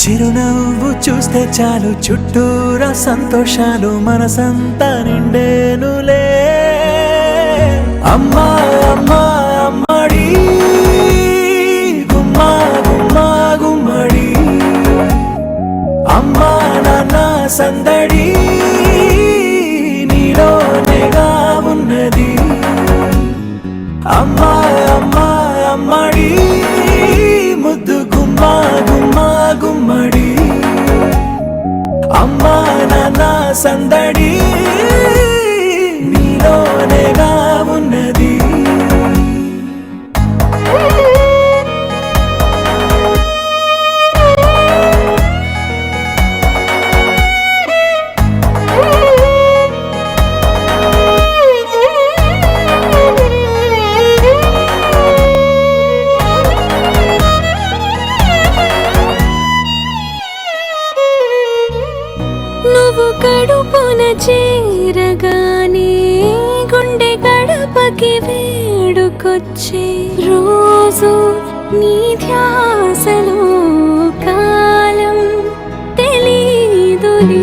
చిరునవ్వు చూస్తే చాలు చుట్టూరా సంతోషాలు మనసంతా నిండేనులే. అమ్మా అమ్మా. కడుపున చేరగానే గుండె గడపకి వేడుకొచ్చే రోజు నీ ధ్యాసలో కాలం తెలీదులే.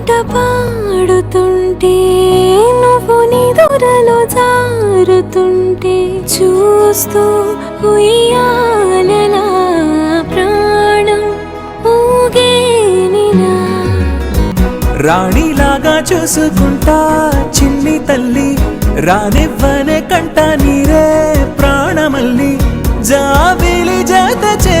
పాట పాడుతుంటే నువ్వు నిదురలో జారుతుంటే చూస్తూ ఉయ్యాలనా ప్రాణం ఊగేనినా రాణిలాగా చూసుకుంటా చిన్ని తల్లి రానివ్వనే కంట నీరే ప్రాణమల్లి జాబిలి జత చే